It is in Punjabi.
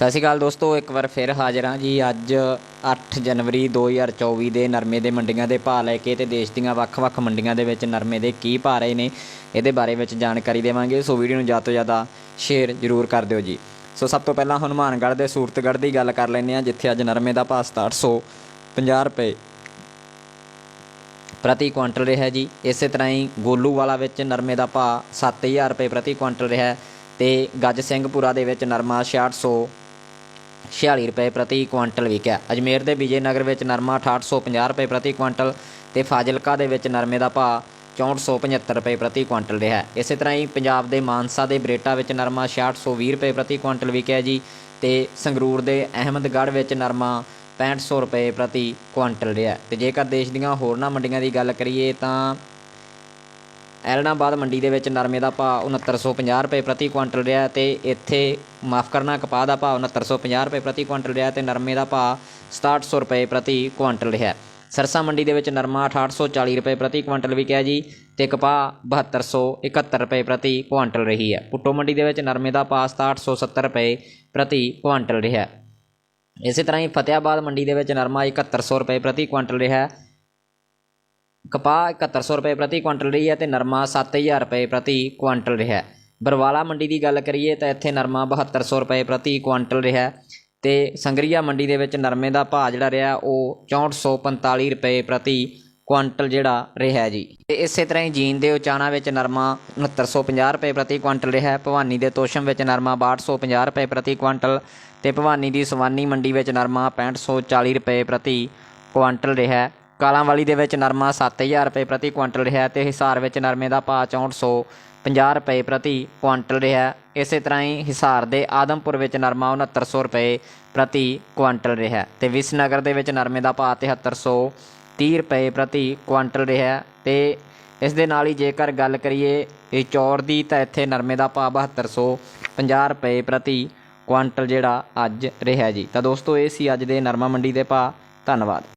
ਸਤਿ ਸ਼੍ਰੀ ਅਕਾਲ ਦੋਸਤੋ, ਇੱਕ ਵਾਰ ਫਿਰ ਹਾਜ਼ਰ ਹਾਂ ਜੀ ਅੱਜ 8 ਜਨਵਰੀ 2024 ਦੇ ਨਰਮੇ ਦੇ ਮੰਡੀਆਂ ਦੇ ਭਾਅ ਲੈ ਕੇ ਤੇ ਦੇਸ਼ ਦੀਆਂ ਵੱਖ-ਵੱਖ ਮੰਡੀਆਂ ਦੇ ਵਿੱਚ ਨਰਮੇ ਦੇ ਕੀ ਭਾਅ ਰਹੇ ਨੇ, ਇਹਦੇ ਬਾਰੇ ਵਿੱਚ ਜਾਣਕਾਰੀ ਦੇਵਾਂਗੇ। ਸੋ ਵੀਡੀਓ ਨੂੰ ਜ਼ਿਆਦਾ ਤੋਂ ਜ਼ਿਆਦਾ ਸ਼ੇਅਰ ਜ਼ਰੂਰ ਕਰ ਦਿਓ ਜੀ। ਸੋ ਸਭ ਤੋਂ ਪਹਿਲਾਂ ਹਨੂਮਾਨਗੜ੍ਹ ਦੇ ਸੂਰਤਗੜ੍ਹ ਦੀ ਗੱਲ ਕਰ ਲੈਂਦੇ ਹਾਂ, ਜਿੱਥੇ ਅੱਜ ਨਰਮੇ ਦਾ ਭਾਅ 6750 ਰੁਪਏ ਪ੍ਰਤੀ ਕੁਇੰਟਲ ਰਿਹਾ ਜੀ। ਇਸੇ ਤਰ੍ਹਾਂ ਹੀ ਗੋਲੂਵਾਲਾ ਵਿੱਚ ਨਰਮੇ ਦਾ ਭਾਅ 7000 ਰੁਪਏ ਪ੍ਰਤੀ ਕੁਇੰਟਲ ਰਿਹਾ ਤੇ ਗੱਜ ਸਿੰਘਪੁਰਾ ਦੇ ਵਿੱਚ ਨਰਮਾ 6600 46 ਰੁਪਏ ਪ੍ਰਤੀ ਕੁਇੰਟਲ ਵਿਕਿਆ। ਅਜਮੇਰ ਦੇ ਵਿਜੇ ਨਗਰ ਵਿੱਚ ਨਰਮਾ 6850 ਰੁਪਏ ਪ੍ਰਤੀ ਕੁਇੰਟਲ ਤੇ ਫਾਜ਼ਿਲਕਾ ਦੇ ਵਿੱਚ ਨਰਮੇ ਦਾ ਭਾਅ 6475 ਰੁਪਏ ਪ੍ਰਤੀ ਕੁਇੰਟਲ ਰਿਹਾ ਇਸੇ ਤਰ੍ਹਾਂ ਹੀ ਪੰਜਾਬ ਦੇ ਮਾਨਸਾ ਦੇ ਬਰੇਟਾ ਵਿੱਚ ਨਰਮਾ 6620 ਰੁਪਏ ਪ੍ਰਤੀ ਕੁਇੰਟਲ ਵਿਕਿਆ ਜੀ ਤੇ ਸੰਗਰੂਰ ਦੇ ਅਹਿਮਦਗੜ੍ਹ ਵਿੱਚ ਨਰਮਾ 6500 ਰੁਪਏ ਪ੍ਰਤੀ ਕੁਇੰਟਲ ਰਿਹਾ ਤੇ ਜੇਕਰ ਦੇਸ਼ ਦੀਆਂ ਹੋਰਨਾਂ ਮੰਡੀਆਂ ਦੀ ਗੱਲ ਕਰੀਏ ਤਾਂ ਐਲਨਾਬਾਦ ਮੰਡੀ ਦੇ ਵਿੱਚ ਨਰਮੇ ਦਾ ਭਾਅ 6950 ਰੁਪਏ ਪ੍ਰਤੀ ਕੁਇੰਟਲ ਰਿਹਾ ਤੇ ਇੱਥੇ ਮਾਫ ਕਰਨਾ, ਕਪਾਹ ਦਾ ਭਾਅ 6950 ਰੁਪਏ ਪ੍ਰਤੀ ਕੁਇੰਟਲ ਰਿਹਾ ਤੇ ਨਰਮੇ ਦਾ ਭਾਅ 6700 ਰੁਪਏ ਪ੍ਰਤੀ ਕੁਆਂਟਲ ਰਿਹਾ। ਸਰਸਾ ਮੰਡੀ ਦੇ ਵਿੱਚ ਨਰਮਾ 6840 ਰੁਪਏ ਪ੍ਰਤੀ ਕੁਇੰਟਲ ਵਿਕਿਆ ਜੀ ਤੇ ਕਪਾਹ 7271 ਰੁਪਏ ਪ੍ਰਤੀ ਕੁਆਂਟਲ ਰਹੀ ਹੈ। ਪੁੱਟੋ ਮੰਡੀ ਦੇ ਵਿੱਚ ਨਰਮੇ ਦਾ ਭਾਅ 6770 ਰੁਪਏ ਪ੍ਰਤੀ ਕੁਆਂਟਲ ਰਿਹਾ। ਇਸੇ ਤਰ੍ਹਾਂ ਹੀ ਫਤਿਆਬਾਦ ਮੰਡੀ ਦੇ ਵਿੱਚ ਨਰਮਾ 7100 ਰੁਪਏ ਪ੍ਰਤੀ ਕੁਇੰਟਲ ਰਿਹਾ ਕਪਾਹ 7100 ਰੁਪਏ ਪ੍ਰਤੀ ਕੁਇੰਟਲ ਰਹੀ ਹੈ ਤੇ ਨਰਮਾ 7000 ਰੁਪਏ ਪ੍ਰਤੀ ਕੁਆਂਟਲ ਰਿਹਾ ਬਰਵਾਲਾ ਮੰਡੀ ਦੀ ਗੱਲ ਕਰੀਏ ਤਾਂ ਇੱਥੇ ਨਰਮਾ 7200 ਰੁਪਏ ਪ੍ਰਤੀ ਕੁਆਂਟਲ ਰਿਹਾ ਤੇ ਸੰਗਰੀਆ ਮੰਡੀ ਦੇ ਵਿੱਚ ਨਰਮੇ ਦਾ ਭਾਅ ਜਿਹੜਾ ਰਿਹਾ ਉਹ 6445 ਰੁਪਏ ਪ੍ਰਤੀ ਕੁਆਂਟਲ ਜਿਹੜਾ ਰਿਹਾ ਜੀ। ਤੇ ਇਸੇ ਤਰ੍ਹਾਂ ਹੀ ਜੀਨ ਦੇ ਉਚਾਣਾ ਵਿੱਚ ਨਰਮਾ 6950 ਰੁਪਏ ਪ੍ਰਤੀ ਕੁਇੰਟਲ ਰਿਹਾ ਭਵਾਨੀ ਦੇ ਤੋਸ਼ਮ ਵਿੱਚ ਨਰਮਾ 6250 ਰੁਪਏ ਪ੍ਰਤੀ ਕੁਆਂਟਲ ਤੇ ਭਵਾਨੀ ਦੀ ਸਵਾਨੀ ਮੰਡੀ ਵਿੱਚ ਨਰਮਾ 6540 ਰੁਪਏ ਪ੍ਰਤੀ ਕੁਆਂਟਲ ਰਿਹਾ ਕਾਲਾਂਵਾਲੀ ਦੇ ਵਿੱਚ ਨਰਮਾ 7000 ਰੁਪਏ ਪ੍ਰਤੀ ਕੁਇੰਟਲ ਰਿਹਾ ਤੇ ਹਿਸਾਰ ਵਿੱਚ ਨਰਮੇ ਦਾ ਭਾਅ 6450 ਰੁਪਏ ਪ੍ਰਤੀ ਕੁਆਂਟਲ ਰਿਹਾ। ਇਸੇ ਤਰ੍ਹਾਂ ਹੀ ਹਿਸਾਰ ਦੇ ਆਦਮਪੁਰ ਵਿੱਚ ਨਰਮਾ 6900 ਰੁਪਏ ਪ੍ਰਤੀ ਕੁਆਂਟਲ ਰਿਹਾ ਤੇ ਵਿਸਨਗਰ ਦੇ ਵਿੱਚ ਨਰਮੇ ਦਾ ਭਾਅ 7330 ਰੁਪਏ ਪ੍ਰਤੀ ਕੁਆਂਟਲ ਰਿਹਾ ਤੇ ਇਸ ਦੇ ਨਾਲ ਹੀ ਜੇਕਰ ਗੱਲ ਕਰੀਏ ਇਹ ਦੀ ਤਾਂ ਇੱਥੇ ਨਰਮੇ ਦਾ ਭਾਅ 7250 ਰੁਪਏ ਪ੍ਰਤੀ ਕੁਆਂਟਲ ਜਿਹੜਾ ਅੱਜ ਰਿਹਾ ਜੀ। ਤਾਂ ਦੋਸਤੋ, ਇਹ ਸੀ ਅੱਜ ਦੇ ਨਰਮਾ ਮੰਡੀ ਦੇ ਭਾਅ। ਧੰਨਵਾਦ।